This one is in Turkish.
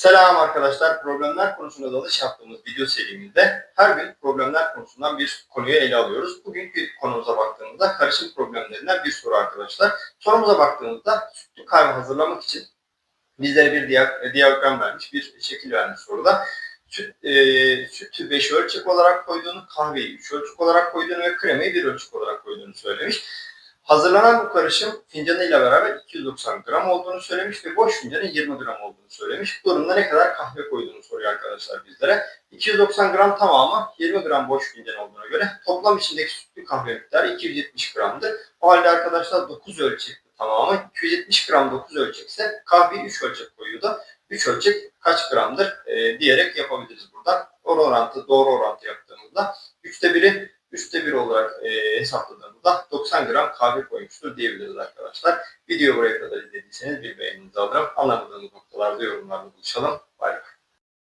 Selam arkadaşlar. Problemler konusunda dalış yaptığımız video serimizde her gün problemler konusundan bir konuyu ele alıyoruz. Bugünkü konumuza baktığımızda karışım problemlerinden bir soru arkadaşlar. Sorumuza baktığımızda sütlü kahve hazırlamak için bizlere bir diya- diyagram vermiş, bir şekil vermiş soruda. Süt, e, sütü 5 ölçek olarak koyduğunu, kahveyi 3 ölçek olarak koyduğunu ve kremayı 1 ölçek olarak koyduğunu söylemiş. Hazırlanan bu karışım fincanıyla beraber 290 gram olduğunu söylemiş ve boş fincanın 20 gram olduğunu söylemiş. Bu durumda ne kadar kahve koyduğunu soruyor arkadaşlar bizlere. 290 gram tamamı 20 gram boş fincan olduğuna göre toplam içindeki sütlü kahve miktarı 270 gramdı. O halde arkadaşlar 9 ölçekli tamamı 270 gram 9 ölçekse kahveyi 3 ölçek koyuyordu. 3 ölçek kaç gramdır e, diyerek yapabiliriz buradan. Doğru orantı, doğru orantı yaptığımızda 3'te 1'i 3'te 1 olarak e, hesapladığımızda 90 gram kahve koymuştur diyebiliriz arkadaşlar. Videoyu buraya kadar izlediyseniz bir beğeninizi alırım. Anlamadığınız noktalarda yorumlarda buluşalım. Bay.